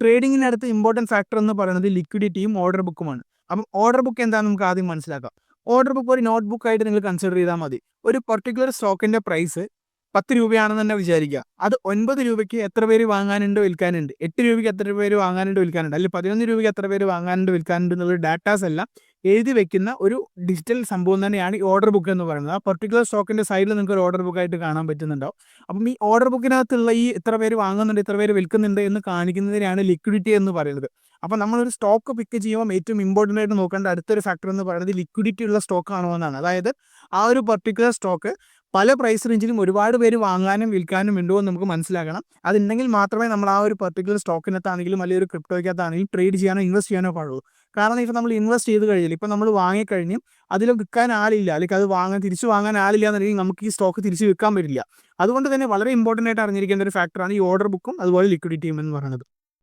ട്രേഡിങ്ങിനടുത്ത് important factor എന്ന് പറയുന്നത് ലിക്വിഡിറ്റിയും order ബുക്കുമാണ് അപ്പം ഓർഡർ ബുക്ക് എന്താണെന്ന് നമുക്ക് ആദ്യം മനസ്സിലാക്കാം. ഓർഡർ ബുക്ക് ഒരു നോട്ട് ബുക്ക് ആയിട്ട് നിങ്ങൾ കൺസിഡർ ചെയ്താൽ മതി. ഒരു പർട്ടിക്കുലർ സ്റ്റോക്കിന്റെ പ്രൈസ് പത്ത് രൂപയാണെന്ന് തന്നെ വിചാരിക്കുക. അത് ഒൻപത് രൂപയ്ക്ക് എത്ര പേര് വാങ്ങാനുണ്ട് വിൽക്കാനുണ്ട്? എട്ട് രൂപയ്ക്ക് എത്ര പേര് വാങ്ങാനുണ്ട് വിൽക്കാനുണ്ട്? അല്ലെങ്കിൽ പതിനൊന്ന് രൂപയ്ക്ക് എത്ര പേര് വാങ്ങാനുണ്ട് വിൽക്കാനുണ്ട് എന്നുള്ള ഡാറ്റാസ് എല്ലാം എഴുതി വെക്കുന്ന ഒരു ഡിജിറ്റൽ സംഭവം തന്നെയാണ് ഈ ഓർഡർ ബുക്ക് എന്ന് പറയുന്നത്. ആ പർട്ടിക്കുലർ സ്റ്റോക്കിന്റെ സൈഡിൽ നിങ്ങൾക്ക് ഒരു ഓർഡർ ബുക്കായിട്ട് കാണാൻ പറ്റുന്നുണ്ടാവും. അപ്പം ഈ ഓർഡർ ബുക്കിനകത്തുള്ള ഈ ഇത്ര പേര് വാങ്ങുന്നുണ്ട് ഇത്ര പേര് വിൽക്കുന്നുണ്ട് എന്ന് കാണിക്കുന്നതിനാണ് ലിക്വിഡിറ്റി എന്ന് പറയുന്നത്. അപ്പോൾ നമ്മളൊരു സ്റ്റോക്ക് പിക്ക് ചെയ്യുമ്പോൾ ഏറ്റവും ഇമ്പോർട്ടന്റ് ആയിട്ട് നോക്കേണ്ട അടുത്തൊരു ഫാക്ടർ എന്ന് പറയുന്നത് ലിക്വിഡിറ്റി ഉള്ള സ്റ്റോക്ക് ആണോ എന്നാണ്. അതായത് ആ ഒരു പർട്ടിക്കുലർ സ്റ്റോക്ക് പല പ്രൈസ് റേഞ്ചിലും ഒരുപാട് പേര് വാങ്ങാനും വിൽക്കാനും ഉണ്ടോ എന്ന് നമുക്ക് മനസ്സിലാക്കണം. അതുണ്ടെങ്കിൽ മാത്രമേ നമ്മൾ ആ ഒരു പർട്ടിക്കുലർ സ്റ്റോക്കിനകത്താണെങ്കിലും അല്ലെങ്കിൽ ഒരു ക്രിപ്റ്റോയ്ക്കകത്താണെങ്കിലും ട്രേഡ് ചെയ്യാനോ ഇൻവെസ്റ്റ് ചെയ്യാനോ പാടുള്ളൂ. കാരണം ഇപ്പോൾ നമ്മൾ ഇൻവെസ്റ്റ് ചെയ്ത് കഴിഞ്ഞാൽ ഇപ്പോൾ നമ്മൾ വാങ്ങിക്കഴിഞ്ഞ് അതിൽ വിൽക്കാൻ ആളില്ല. അല്ലെങ്കിൽ അത് വാങ്ങാൻ തിരിച്ചു വാങ്ങാൻ ആളില്ല എന്നുണ്ടെങ്കിൽ നമുക്ക് ഈ സ്റ്റോക്ക് തിരിച്ച് വിൽക്കാൻ പറ്റില്ല. അതുകൊണ്ട് തന്നെ വളരെ ഇമ്പോർട്ടന്റ് ആയിട്ട് അറിഞ്ഞിരിക്കേണ്ട ഒരു ഫാക്ടറാണ് ഈ ഓർഡർ ബുക്കും അതുപോലെ ലിക്വിഡിറ്റിയും എന്ന് പറയുന്നത്.